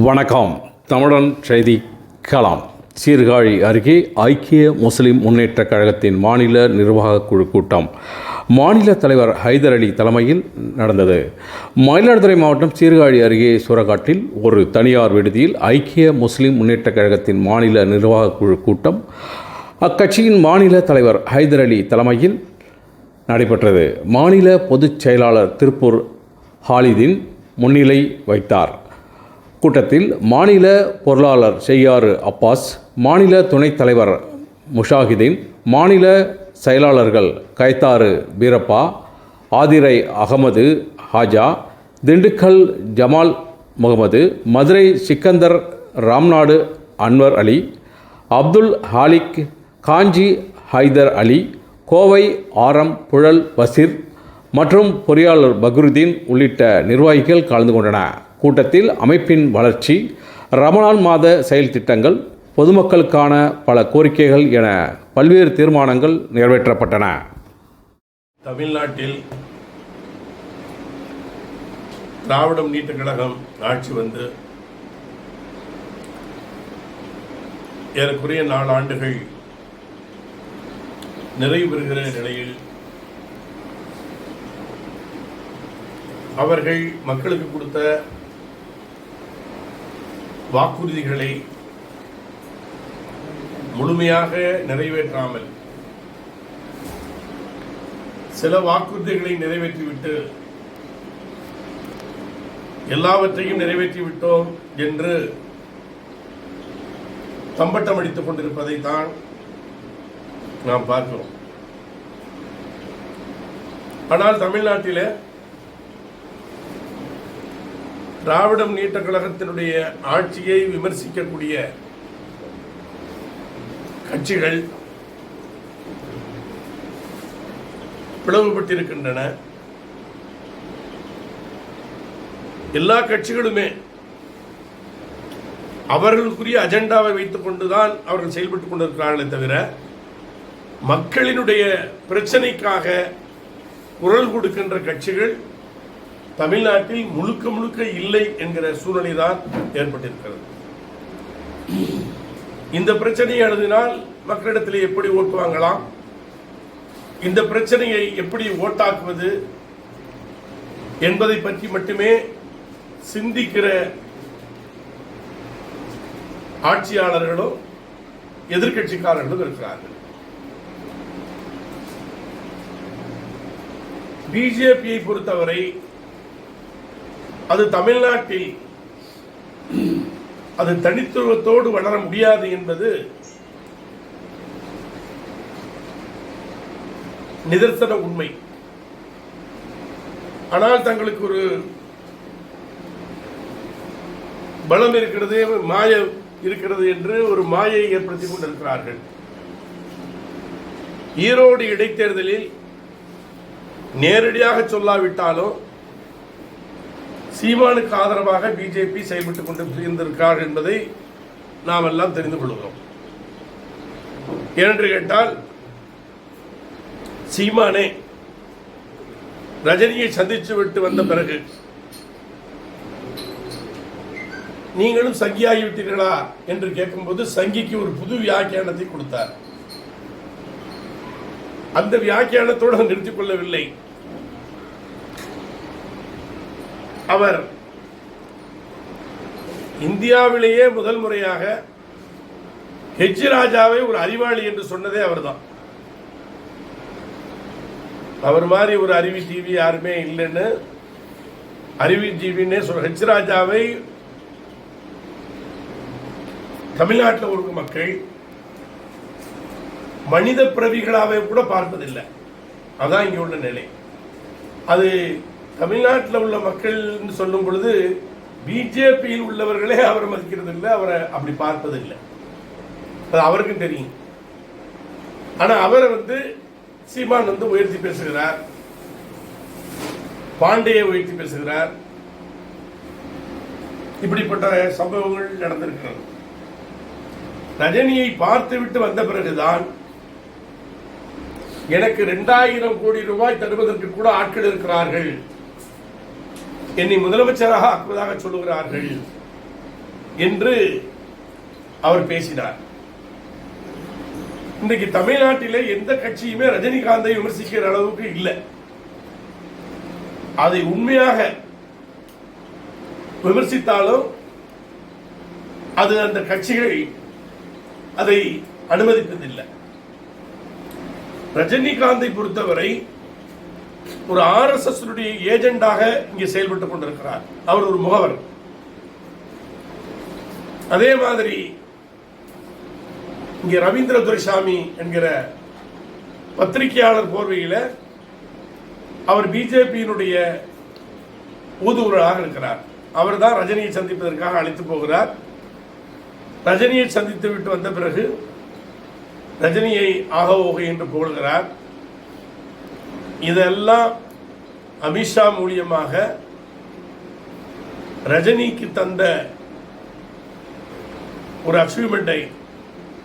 வணக்கம். தமிழன் செய்தி கலாம். சீர்காழி அருகே ஐக்கிய முஸ்லிம் முன்னேற்றக் கழகத்தின் மாநில நிர்வாகக் குழு கூட்டம் மாநில தலைவர் ஹைதர் அலி தலைமையில் நடந்தது. மயிலாடுதுறை மாவட்டம் சீர்காழி அருகே சுரகாட்டில் ஒரு தனியார் விடுதியில் ஐக்கிய முஸ்லிம் முன்னேற்றக் கழகத்தின் மாநில நிர்வாகக் குழு கூட்டம் அக்கட்சியின் மாநில தலைவர் ஹைதர் அலி தலைமையில் நடைபெற்றது. மாநில பொதுச் செயலாளர் திருப்பூர் ஹாலிதின் முன்னிலை வைத்தார். கூட்டத்தில் மாநில பொருளாளர் செய்யாறு அப்பாஸ் மாநில துணைத் தலைவர் முஷாஹிதீன் மாநில செயலாளர்கள் கைத்தாறு வீரப்பா ஆதிரை அகமது ஹாஜா திண்டுக்கல் ஜமால் முகமது மதுரை சிக்கந்தர் ராம்நாடு அன்வர் அலி அப்துல் ஹாலிக் காஞ்சி ஹைதர் அலி கோவை ஆரம் புழல் பசிர் மற்றும் பொறியாளர் பக்ருதீன் உள்ளிட்ட நிர்வாகிகள் கலந்து கொண்டன கூட்டத்தில் அமைப்பின் வளர்ச்சி ரமலான் மாத செயல் திட்டங்கள் பொதுமக்களுக்கான பல கோரிக்கைகள் என பல்வேறு தீர்மானங்கள் நிறைவேற்றப்பட்டன. தமிழ்நாட்டில் திராவிடம் நீட்ட கழகம் ஆட்சி வந்து ஏறக்குறைய நாலு ஆண்டுகள் நிறைவு பெறுகிற நிலையில் அவர்கள் மக்களுக்கு கொடுத்த வாக்குறுதிகளை முழுமையாக நிறைவேற்றாமல் சில வாக்குறுதிகளை நிறைவேற்றிவிட்டு எல்லாவற்றையும் நிறைவேற்றிவிட்டோம் என்று தம்பட்டம் அடித்துக் கொண்டிருப்பதை தான் நாம் பார்க்கிறோம். ஆனால் தமிழ்நாட்டில் திராவிடம் நீட்ட கழகத்தினுடைய ஆட்சியை விமர்சிக்கக்கூடிய கட்சிகள் பிளவுபட்டிருக்கின்றன. எல்லா கட்சிகளுமே அவர்களுக்குரிய அஜெண்டாவை வைத்துக் கொண்டுதான் அவர்கள் செயல்பட்டுக் கொண்டிருக்கிறார்களே தவிர மக்களினுடைய பிரச்சனைக்காக குரல் கொடுக்கின்ற கட்சிகள் தமிழ்நாட்டில் முழுக்க முழுக்க இல்லை என்கிற சூழ்நிலை தான் ஏற்பட்டிருக்கிறது. இந்த பிரச்சனையை எழுதினால் மக்களிடத்திலே எப்படி ஓட்டு வாங்கலாம்? இந்த பிரச்சனையை எப்படி ஓட்டாக்குவது என்பதை பற்றி மட்டுமே சிந்திக்கிற ஆட்சியாளர்களும் எதிர்க்கட்சிக்காரர்களும் இருக்கிறார்கள். பிஜேபியை பொறுத்தவரை அது தமிழ்நாட்டில் அது தனித்துவத்தோடு வளர முடியாது என்பது நிதர்சன உண்மை. ஆனால் தங்களுக்கு ஒரு பலம் இருக்கிறது மாய இருக்கிறது என்று ஒரு மாயை ஏற்படுத்திக் கொண்டிருக்கிறார்கள். ஈரோடு இடைத்தேர்தலில் நேரடியாக சொல்லாவிட்டாலும் சீமானுக்கு ஆதரவாக பிஜேபி செயல்பட்டுக் கொண்டு இருந்திருக்கிறார் என்பதை நாம் எல்லாம் தெரிந்து கொள்கிறோம். ஏனென்று கேட்டால் சீமானே ரஜினியை சந்தித்து விட்டு வந்த பிறகு நீங்களும் சங்கியாகி விட்டீர்களா என்று கேட்கும்போது சங்கிக்கு ஒரு புது வியாக்கியானத்தை கொடுத்தார். அந்த வியாக்கியானத்தோடு நிறுத்திக் கொள்ளவில்லை. அவர் இந்தியாவிலேயே முதல் முறையாக ஹெச் ராஜாவை ஒரு அறிவாளி என்று சொன்னதே அவர்தான். அவர் மாதிரி ஒரு அறிவி ஜீவி யாருமே இல்லைன்னு அறிவி ஜீவின்னே சொல்ற ஹெச் ராஜாவை தமிழ்நாட்டில் ஒரு மக்கள் மனித பிறவிகளாவே கூட பார்ப்பதில்லை அதான் இங்கே உள்ள நிலை. அது தமிழ்நாட்டில் உள்ள மக்கள்னு சொல்லும் பொழுது பிஜேபியில் உள்ளவர்களே அவரை மதிக்கிறது இல்லை அவரை அப்படி பார்ப்பது இல்லை அது அவருக்கும் தெரியும். ஆனால் அவரை வந்து சீமான் வந்து உயர்த்தி பேசுகிறார். பாண்டியை உயர்த்தி பேசுகிறார். இப்படிப்பட்ட சம்பவங்கள் நடந்திருக்கிறது. ரஜினியை பார்த்துவிட்டு வந்த பிறகுதான் எனக்கு ரெண்டாயிரம் கோடி ரூபாய் தருவதற்கு கூட ஆட்கள் இருக்கிறார்கள். என்னை முதலமைச்சராக ஆக்குவதாக சொல்லுகிறார்கள் என்று அவர் பேசினார். இன்றைக்கு தமிழ்நாட்டிலே எந்த கட்சியுமே ரஜினிகாந்தை விமர்சிக்கிற அளவுக்கு இல்லை. அதை உண்மையாக விமர்சித்தாலும் அது அந்த கட்சிகள் அதை அனுமதிப்பதில்லை. ரஜினிகாந்தை பொறுத்தவரை ஒரு ஆர்எஸ்எஸ் ஏஜெண்டாக இங்கே செயல்பட்டுக் கொண்டிருக்கிறார். அவர் ஒரு முகவர். அதே மாதிரி இங்கே ரவீந்திர துரைசாமி என்கிற பத்திரிகையாளர் போர்வையில் அவர் பிஜேபியினுடைய ஊதுகுரலாக இருக்கிறார். அவர் தான் ரஜினியை சந்திப்பதற்காக அழைத்து போகிறார். ரஜினியை சந்தித்து விட்டு வந்த பிறகு ரஜினியை ஆக ஓகை என்று புகழ்கிறார். இதெல்லாம் அமித்ஷா மூலியமாக ரஜினிக்கு தந்த ஒரு அச்சீவ்மெண்ட்டை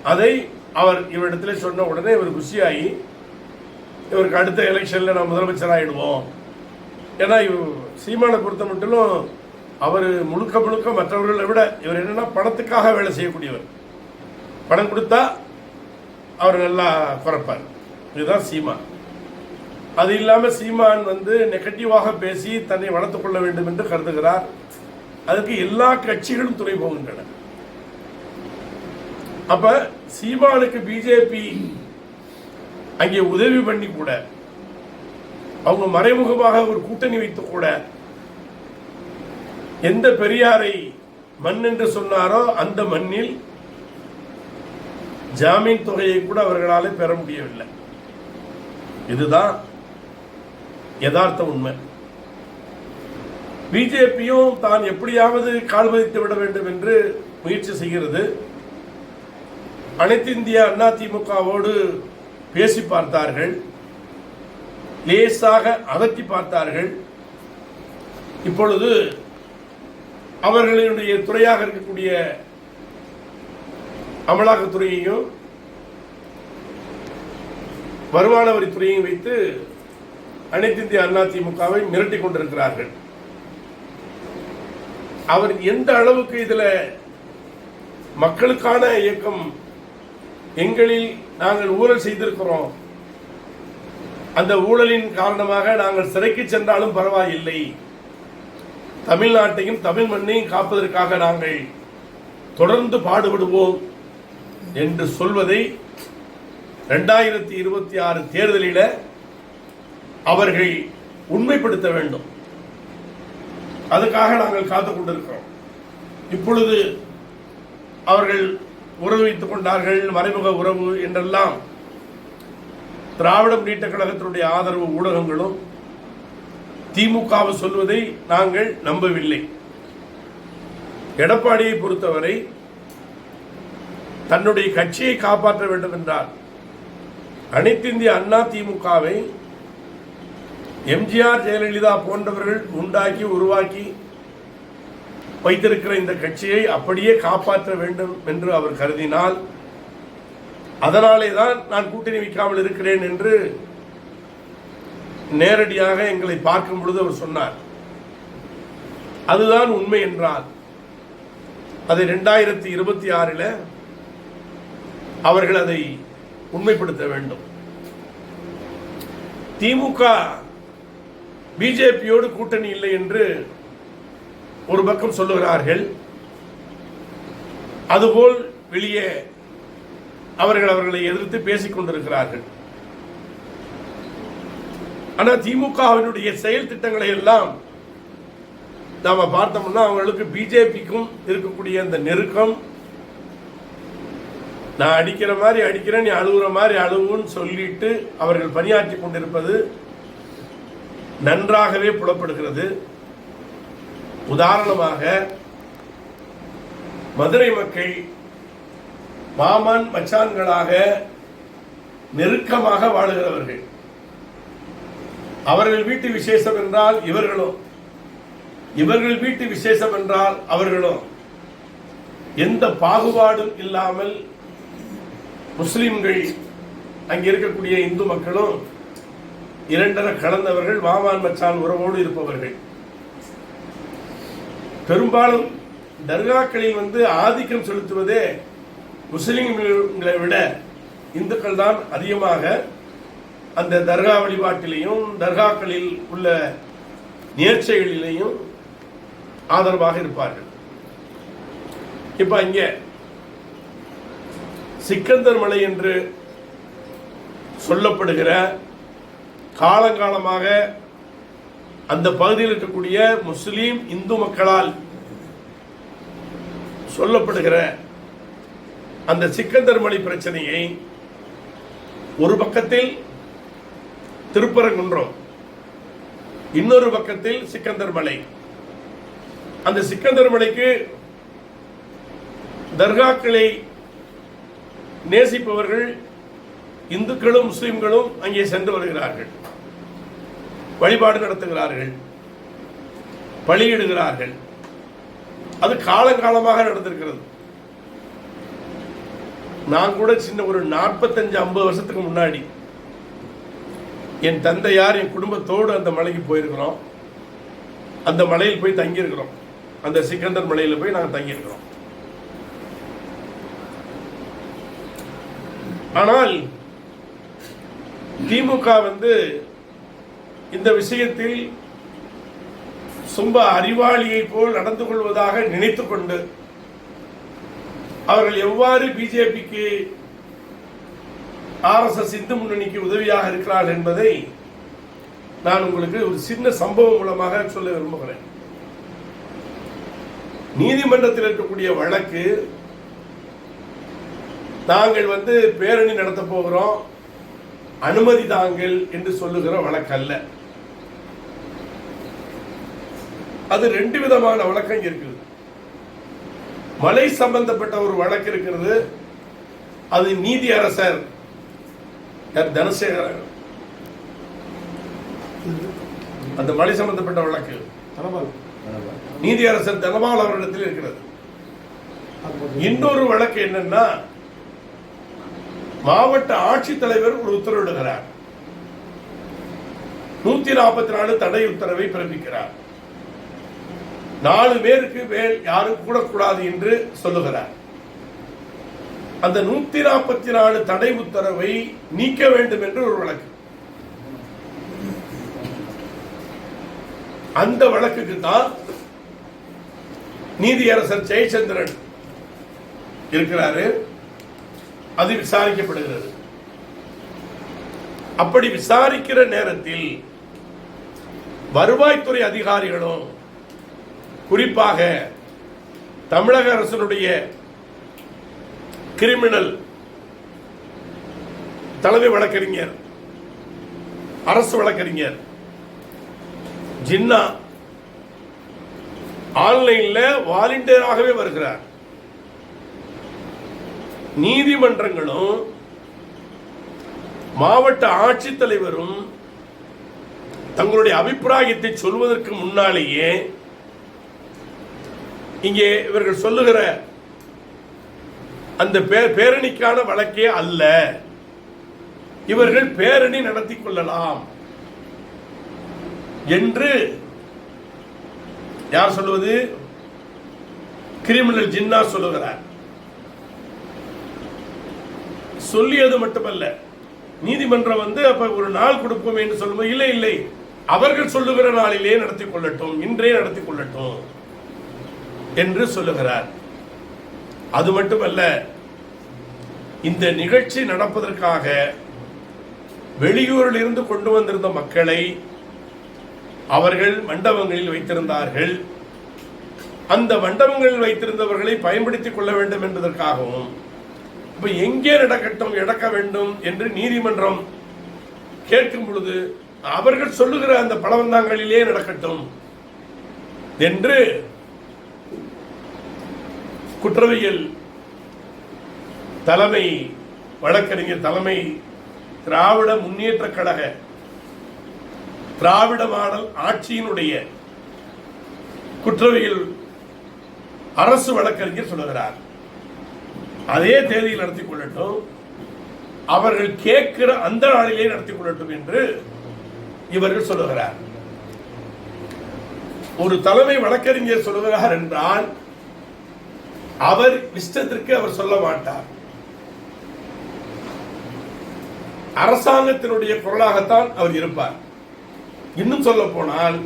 அதை அவர் இவரிடத்துல சொன்ன உடனே இவர் குஷியாகி இவருக்கு அடுத்த எலெக்ஷனில் நான் முதலமைச்சர் ஆகிடுவோம் ஏன்னா இவர் சீமானை பொறுத்த மட்டும் அவர் முழுக்க முழுக்க மற்றவர்களை விட இவர் என்னென்னா பணத்துக்காக வேலை செய்யக்கூடியவர். பணம் கொடுத்தா அவர் நல்லா குறைப்பார் இதுதான் சீமான் அது இல்லாமல் சீமான் வந்து நெகட்டிவாக பேசி தன்னை வளர்த்துக் கொள்ள வேண்டும் என்று கருதுகிறார். அதுக்கு எல்லா கட்சிகளும் துணை போகின்றன. அப்ப சீமானுக்கு பிஜேபி அங்கே உதவி பண்ணி கூட அவங்க மறைமுகமாக ஒரு கூட்டணி வைத்து கூட எந்த பெரியாரை மண் என்று சொன்னாரோ அந்த மண்ணில் ஜாமீன் தொகையை கூட அவர்களால் பெற முடியவில்லை. இதுதான் யதார்த்த உண்மை. பிஜேபியும் தான் எப்படியாவது கால் பதித்து விட வேண்டும் என்று முயற்சி செய்கிறது. அனைத்து இந்திய திமுகவோடு பேசி பார்த்தார்கள். லேசாக அதட்டி பார்த்தார்கள். இப்பொழுது அவர்களுடைய துறையாக இருக்கக்கூடிய அமலாக்கத்துறையையும் வருமான வரித்துறையையும் வைத்து அனைத்து இந்திய அதிமுகவை மிரட்டிக் கொண்டிருக்கிறார்கள். அவர் எந்த அளவுக்கு இதில் மக்களுக்கான இயக்கம் எங்களில் நாங்கள் ஊழல் செய்திருக்கிறோம் அந்த ஊழலின் காரணமாக நாங்கள் சிறைக்கு சென்றாலும் பரவாயில்லை. தமிழ்நாட்டையும் தமிழ் மண்ணையும் காப்பதற்காக நாங்கள் தொடர்ந்து பாடுபடுவோம் என்று சொல்வதை ரெண்டாயிரத்தி இருபத்தி ஆறு தேர்தலில் அவர்கள் உண்மைப்படுத்த வேண்டும். அதுக்காக நாங்கள் காத்துக் கொண்டிருக்கிறோம். இப்பொழுது அவர்கள் உறவு வைத்துக் கொண்டார்கள் மறைமுக உறவு என்றெல்லாம் திராவிட முன்னேற்ற கழகத்தினுடைய ஆதரவு ஊடகங்களும் திமுகவை சொல்வதை நாங்கள் நம்பவில்லை. எடப்பாடியை பொறுத்தவரை தன்னுடைய கட்சியை காப்பாற்ற வேண்டும் என்றால் அனைத்திந்திய அண்ணா திமுகவை எம்ஜிஆர் ஜெயலலிதா போன்றவர்கள் உண்டாக்கி உருவாக்கி வைத்திருக்கிற இந்த கட்சியை அப்படியே காப்பாற்ற வேண்டும் என்று அவர் கருதினால் அதனாலே தான் நான் கூட்டணி வைக்காமல் இருக்கிறேன் என்று நேரடியாக எங்களை பார்க்கும் பொழுது அவர் சொன்னார். அதுதான் உண்மை என்றால் அதை ரெண்டாயிரத்தி இருபத்தி ஆறில் அவர்கள் அதை உண்மைப்படுத்த வேண்டும். திமுக பிஜேபியோடு கூட்டணி இல்லை என்று ஒரு பக்கம் சொல்லுகிறார்கள். அதுபோல் வெளியே அவர்கள் அவர்களை எதிர்த்து பேசிக் கொண்டிருக்கிறார்கள். ஆனால் திமுகவினுடைய செயல் திட்டங்களை எல்லாம் நாம பார்த்தோம்னா அவங்களுக்கு பிஜேபிக்கும் இருக்கக்கூடிய அந்த நெருக்கம் நான் அடிக்கிற மாதிரி அடிக்கிறேன் நீ அழுகுற மாதிரி அழுகுன்னு சொல்லிட்டு அவர்கள் பணியாற்றி கொண்டிருப்பது நன்றாகவே புலப்படுகிறது. உதாரணமாக மதுரை மக்கள் மாமன் மச்சான்களாக நெருக்கமாக வாழுகிறவர்கள். அவர்கள் வீட்டு விசேஷம் என்றால் இவர்களும் இவர்கள் வீட்டு விசேஷம் என்றால் அவர்களும் எந்த பாகுபாடும் இல்லாமல் முஸ்லிம்கள் அங்கே இருக்கக்கூடிய இந்து மக்களும் இரண்டர கலந்தவர்கள் வாவான் மச்சான் உறவோடு இருப்பவர்கள். பெரும்பாலும் தர்காக்களில் வந்து ஆதிக்கம் செலுத்துவதே முஸ்லிம்களை விட இந்துக்கள் தான் அதிகமாக அந்த தர்கா வழிபாட்டிலையும் தர்காக்களில் உள்ள நேர்ச்சைகளிலேயும் ஆதரவாக இருப்பார்கள். இப்ப இங்க சிக்கந்தர் மலை என்று சொல்லப்படுகிற காலங்காலமாக அந்த பகுதியில் இருக்கக்கூடிய முஸ்லீம் இந்து மக்களால் சொல்லப்படுகிற அந்த சிக்கந்தர் மலை பிரச்சனையை ஒரு பக்கத்தில் திருப்பரங்குன்றம் இன்னொரு பக்கத்தில் சிக்கந்தர் மலை. அந்த சிக்கந்தர் மலைக்கு தர்காக்களை நேசிப்பவர்கள் இந்துக்களும் முஸ்லிம்களும் அங்கே சென்று வருகிறார்கள். வழிபாடு நடத்துகிறார்கள் பலியிடுகிறார்கள். அது காலங்காலமாக நடந்திருக்கிறது. நான் கூட சின்ன ஒரு நாற்பத்தஞ்சு ஐம்பது வருஷத்துக்கு முன்னாடி என் தந்தையார் என் குடும்பத்தோடு அந்த மலைக்கு போயிருக்கிறோம். அந்த மலையில் போய் தங்கியிருக்கிறோம். அந்த சிக்கந்தர் மலையில் போய் நாங்கள் தங்கியிருக்கிறோம். ஆனால் திமுக வந்து இந்த விஷயத்தில் சும்ப அறிவாளியை போல் நடந்து கொள்வதாக நினைத்துக் கொண்டு அவர்கள் எவ்வாறு பிஜேபிக்கு ஆர்எஸ்எஸ் இந்து முன்னணிக்கு உதவியாக இருக்கிறார்கள் என்பதை நான் உங்களுக்கு ஒரு சின்ன சம்பவம் மூலமாக சொல்ல விரும்புகிறேன். நீதிமன்றத்தில் இருக்கக்கூடிய வழக்கு நாங்கள் வந்து பேரணி நடத்த போகிறோம் அனுமதி தாங்கள் என்று சொல்லுகிற வழக்கு அல்ல அது ரெண்டு விதமான வழக்கம் இருக்குது. மலை சம்பந்தப்பட்ட ஒரு வழக்கு இருக்கிறது. அது நீதி அரசர் யார்? தனசேகரன் அந்த மலை சம்பந்தப்பட்ட வழக்கு. நீதி அரசர் தனபால் அவரிடத்தில் இருக்கிறது. இன்னொரு வழக்கு என்னன்னா மாவட்ட ஆட்சித்தலைவர் ஒரு உத்தரவிடுகிறார். நூத்தி நாற்பத்தி நாலு தடை உத்தரவை பிறப்பிக்கிறார். நாலு பேருக்கு மேல் யாரும் கூடக்கூடாது என்று சொல்லுகிறார். அந்த நூத்தி நாற்பத்தி நாலு தடை உத்தரவை நீக்க வேண்டும் என்று ஒரு வழக்கு. அந்த வழக்குக்கு தான் நீதியரசர் ஜெயச்சந்திரன் இருக்கிறாரு. அது விசாரிக்கப்படுகிறது. அப்படி விசாரிக்கிற நேரத்தில் வருவாய்த்துறை அதிகாரிகளும் குறிப்பாக தமிழக அரசனுடைய கிரிமினல் தலைமை வழக்கறிஞர் அரசு வழக்கறிஞர் ஜின்னா ஆன்லைன்ல வாலண்டியராகவே வருகிறார். நீதிமன்றங்களும் மாவட்ட ஆட்சித்தலைவரும் தங்களுடைய அபிப்பிராயத்தை சொல்வதற்கு முன்னாலேயே இங்கே இவர்கள் சொல்லுகிற அந்த பே- பேரணிக்கான வழக்கே அல்ல. இவர்கள் பேரணி நடத்தி கொள்ளலாம் என்று யார் சொல்லுவது? கிரிமினல் ஜின்னா சொல்லுகிறார். சொல்லியது மட்டுமல்ல. நீதிமன்றம் வந்து அப்ப ஒரு நாள் கொடுப்போம் என்று சொல்லும்போது இல்லை இல்லை அவர்கள் சொல்லுகிற நாளிலே நடத்தி கொள்ளட்டும் இன்றே நடத்தி கொள்ளட்டும். என்று சொல்லுகிறார். அது மட்டுமல்ல இந்த நிகழ்ச்சி நடப்பதற்காக வெளியூரில் இருந்து கொண்டு வந்திருந்த மக்களை அவர்கள் மண்டபங்களில் வைத்திருந்தார்கள். அந்த மண்டபங்களில் வைத்திருந்தவர்களை பயன்படுத்திக் கொள்ள வேண்டும் என்பதற்காகவும் இப்ப எங்கே நடக்கட்டும் இடக்க வேண்டும் என்று நீதிமன்றம் கேட்கும் பொழுது அவர்கள் சொல்லுகிற அந்த பலவந்தாங்களிலே நடக்கட்டும் என்று குற்றவியல் தலைமை வழக்கறிஞர் தலைமை திராவிட முன்னேற்ற கழக திராவிட மாடல் ஆட்சியினுடைய குற்றவியல் அரசு வழக்கறிஞர் சொல்லுகிறார். அதே தேதியில் நடத்தி கொள்ளட்டும். அவர்கள் கேட்கிற அந்த நாளிலே நடத்தி கொள்ளட்டும் என்று இவர்கள் சொல்லுகிறார். ஒரு தலைமை வழக்கறிஞர் சொல்லுகிறார் என்றால் அவர் இஷ்டத்திற்கு அவர் சொல்ல மாட்டார். அரசாங்கத்தினுடைய குரலாகத்தான் அவர் இருப்பார். இன்னும் சொல்ல போனால்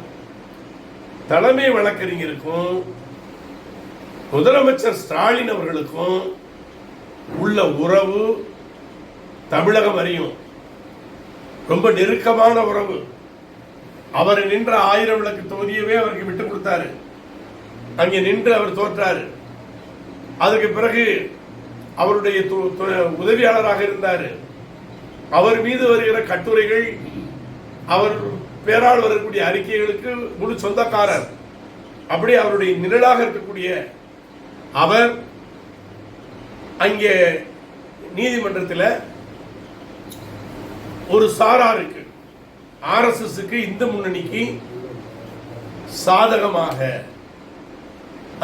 தலைமை வழக்கறிஞருக்கும் முதலமைச்சர் ஸ்டாலின் அவர்களுக்கும் உள்ள உறவு தமிழகம் அறியும். ரொம்ப நெருக்கமான உறவு. அவர் நின்ற ஆயிரம் விளக்கு தொகுதியவே அவருக்கு விட்டு கொடுத்தாரு. அங்கே நின்று அவர் தோற்றாரு. அதுக்கு பிறகு அவருடைய உதவியாளராக இருந்தார். அவர் மீது வருகிற கட்டுரைகள் அவர் பேரால் வரக்கூடிய அறிக்கைகளுக்கு முழு சொந்தக்காரர். அப்படி அவருடைய நிழலாக இருக்கக்கூடிய அவர் அங்கே நீதிமன்றத்தில் ஒரு சாராருக்கு ஆர்எஸ்எஸ்க்கு இந்து முன்னணிக்கு சாதகமாக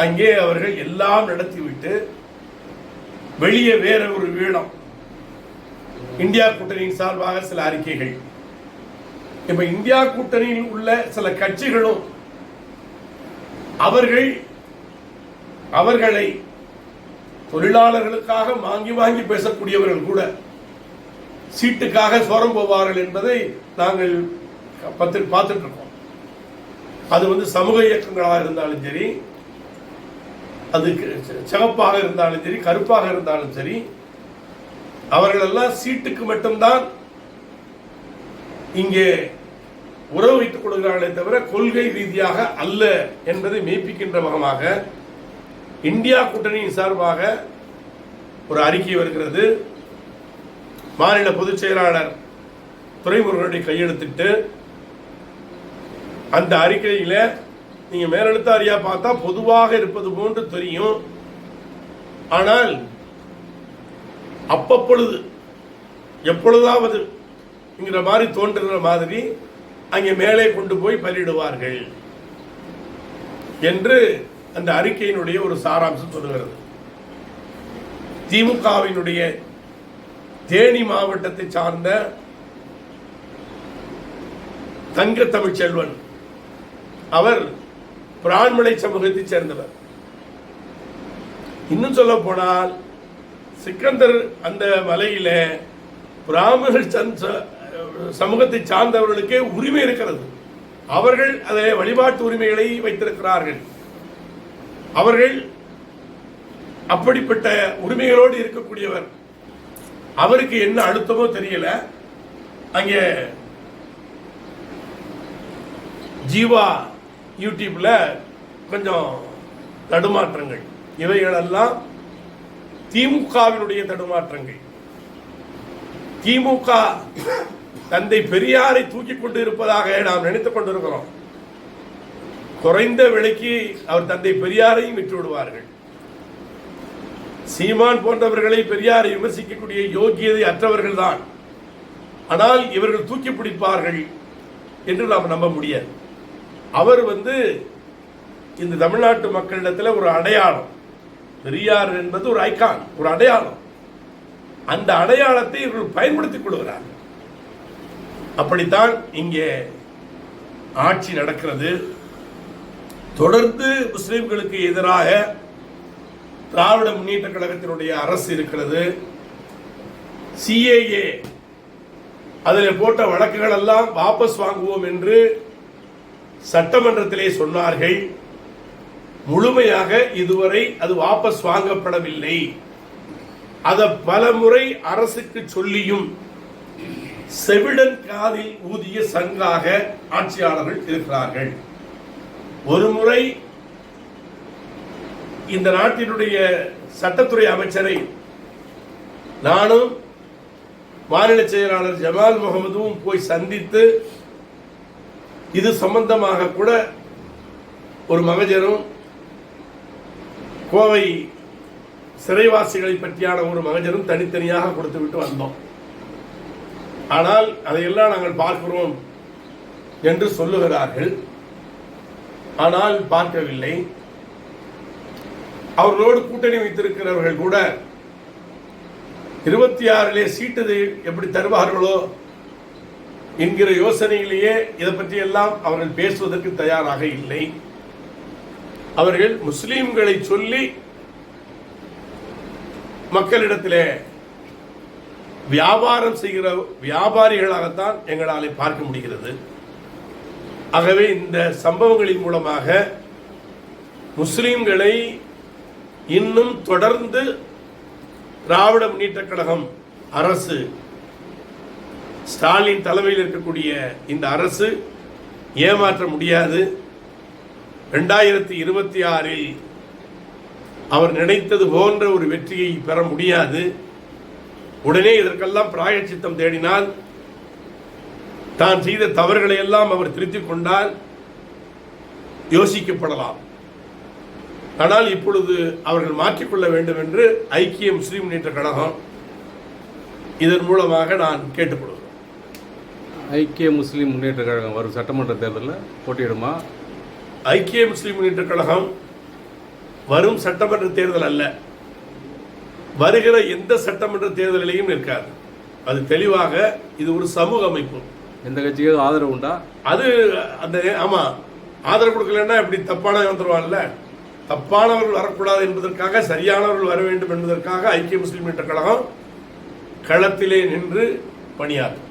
அங்கே அவர்கள் எல்லாம் நடத்திவிட்டு வெளியே வேற ஒரு வீடம். இந்தியா கூட்டணியின் சார்பாக சில அறிக்கைகள். இப்ப இந்தியா கூட்டணியில் உள்ள சில கட்சிகளும் அவர்கள் அவர்களை தொழிலாளர்களுக்காக வாங்கி வாங்கி பேசக்கூடியவர்கள் கூட சீட்டுக்காக சோரம் போவார்கள் என்பதை நாங்கள் பார்த்துட்டு இருக்கோம். அது வந்து சமூக இயக்கங்களாக இருந்தாலும் சரி அது சிவப்பாக இருந்தாலும் சரி கருப்பாக இருந்தாலும் சரி அவர்களெல்லாம் சீட்டுக்கு மட்டும்தான் இங்கே உறவு வைத்துக் கொள்கிறார்களே தவிர கொள்கை ரீதியாக அல்ல என்பதை மெய்ப்பிக்கின்ற முகமாக இந்தியா கூட்டணியின் சார்பாக ஒரு அறிக்கை வருகிறது. மாநில பொதுச் செயலாளர் துறைமுருகனுடைய கையெழுத்திட்டு அந்த அறிக்கையில நீங்க மேலெழுத்தாரியா பார்த்தா பொதுவாக இருப்பது போன்று தெரியும். ஆனால் அப்பப்பொழுது எப்பொழுதாவது என்கிற மாதிரி தோன்றுகிற மாதிரி அங்கே மேலே கொண்டு போய் பலியிடுவார்கள் என்று அந்த அறிக்கையினுடைய ஒரு சாராம்சம் சொல்லுகிறது. திமுகவினுடைய தேனி மாவட்டத்தை சார்ந்த தங்க தமிழ்ச்செல்வன் அவர் பிரான்மலை சமூகத்தை சேர்ந்தவர். இன்னும் சொல்ல போனால் சிக்கந்தர் அந்த மலையில பிராமணர் சந்த- சமூகத்தை சார்ந்தவர்களுக்கே உரிமை இருக்கிறது. அவர்கள் அதை வழிபாட்டு உரிமைகளை வைத்திருக்கிறார்கள். அவர்கள் அப்படிப்பட்ட உரிமைகளோடு இருக்கக்கூடியவர். அவருக்கு என்ன அழுத்தமோ தெரியல. அங்கே ஜீவா யூடியூப்ல கொஞ்சம் தடுமாற்றங்கள். இவைகளெல்லாம் திமுகவினுடைய தடுமாற்றங்கள். திமுக தந்தை பெரியாரை தூக்கி கொண்டு இருப்பதாக நாம் நினைத்துக் கொண்டிருக்கிறோம். குறைந்த விலைக்கு அவர் தந்தை பெரியாரையும் விற்று விடுவார்கள். சீமான் போன்றவர்களை பெரியாரை விமர்சிக்கக்கூடிய யோகியதை அற்றவர்கள் தான் ஆனால் இவர்கள் தூக்கி பிடிப்பார்கள் என்று நாம் நம்ப முடியாது. அவர் வந்து இந்த தமிழ்நாட்டு மக்களிடத்தில் ஒரு அடையாளம். பெரியார் என்பது ஒரு ஐகான் ஒரு அடையாளம். அந்த அடையாளத்தை இவர்கள் பயன்படுத்திக் கொள்கிறார்கள். அப்படித்தான் இங்கே ஆட்சி நடக்கிறது. தொடர்ந்து முஸ்லிம்களுக்கு எதிராக திராவிட முன்னேற்ற கழகத்தினுடைய அரசு இருக்கிறது. சிஏஏ அதில் போட்ட வழக்குகள் எல்லாம் வாபஸ் வாங்குவோம் என்று சட்டமன்றத்திலே சொன்னார்கள் முழுமையாக இதுவரை அது வாபஸ் வாங்கப்படவில்லை. அதை பலமுறை அரசுக்கு சொல்லியும் செவிடன் காதில் ஊதிய சங்காக ஆட்சியாளர்கள் இருக்கிறார்கள். ஒரு முறை இந்த நாட்டினுடைய சட்டத்துறை அமைச்சரை நானும் மாநில செயலாளர் ஜமால் முகமதுவும் போய் சந்தித்து இது சம்பந்தமாக கூட ஒரு மகஜரும் கோவை சிறைவாசிகளை பற்றியான ஒரு மகஜரும் தனித்தனியாக கொடுத்து விட்டு வந்தோம். ஆனால் அதையெல்லாம் நாங்கள் பார்க்கிறோம் என்று சொல்லுகிறார்கள். ஆனால் பார்க்கவில்லை. அவர்களோடு கூட்டணி வைத்திருக்கிறவர்கள் கூட இருபத்தி ஆறிலே சீட்டு எப்படி தருவார்களோ என்கிற யோசனையிலேயே இதை பற்றி எல்லாம் அவர்கள் பேசுவதற்கு தயாராக இல்லை. அவர்கள் முஸ்லீம்களை சொல்லி மக்களிடத்திலே வியாபாரம் செய்கிற வியாபாரிகளாகத்தான் எங்களாலே பார்க்க முடிகிறது. ஆகவே இந்த சம்பவங்களின் மூலமாக முஸ்லீம்களை இன்னும் தொடர்ந்து திராவிட முன்னேற்ற கழகம் அரசு ஸ்டாலின் தலைமையில் இருக்கக்கூடிய இந்த அரசு ஏமாற்ற முடியாது. ரெண்டாயிரத்தி இருபத்தி ஆறில் அவர் நினைத்தது போன்ற ஒரு வெற்றியை பெற முடியாது. உடனே இதற்கெல்லாம் பிராயச்சித்தம் தேடினால் தான் செய்த தவறுகளை எல்லாம் அவர் திருத்திக் கொண்டால் யோசிக்கப்படலாம். ஆனால் இப்பொழுது அவர்கள் மாற்றிக்கொள்ள வேண்டும் என்று ஐக்கிய முஸ்லீம் முன்னேற்ற கழகம் இதன் மூலமாக நான் கேட்டுக்கொள்வேன் ஐக்கிய முஸ்லீம் முன்னேற்ற கழகம் வரும் சட்டமன்ற தேர்தலில் போட்டியிடுமா? ஐக்கிய முஸ்லிம் முன்னேற்ற கழகம் வரும் சட்டமன்ற தேர்தல் அல்ல. வருகிற எந்த சட்டமன்ற தேர்தலிலையும் நிற்காது. அது தெளிவாக இது ஒரு சமூக அமைப்பு. எந்த கட்சிக்கு ஆதரவு உண்டா? அது அந்த ஆமா ஆதரவு கொடுக்கலன்னா இப்படி தப்பானவன் வந்துருவான்ல தப்பானவர்கள் வரக்கூடாது என்பதற்காக சரியானவர்கள் வர வேண்டும் என்பதற்காக ஐக்கிய முஸ்லிம் முன்னேற்ற கழகம் களத்திலே நின்று பணியாற்றும்.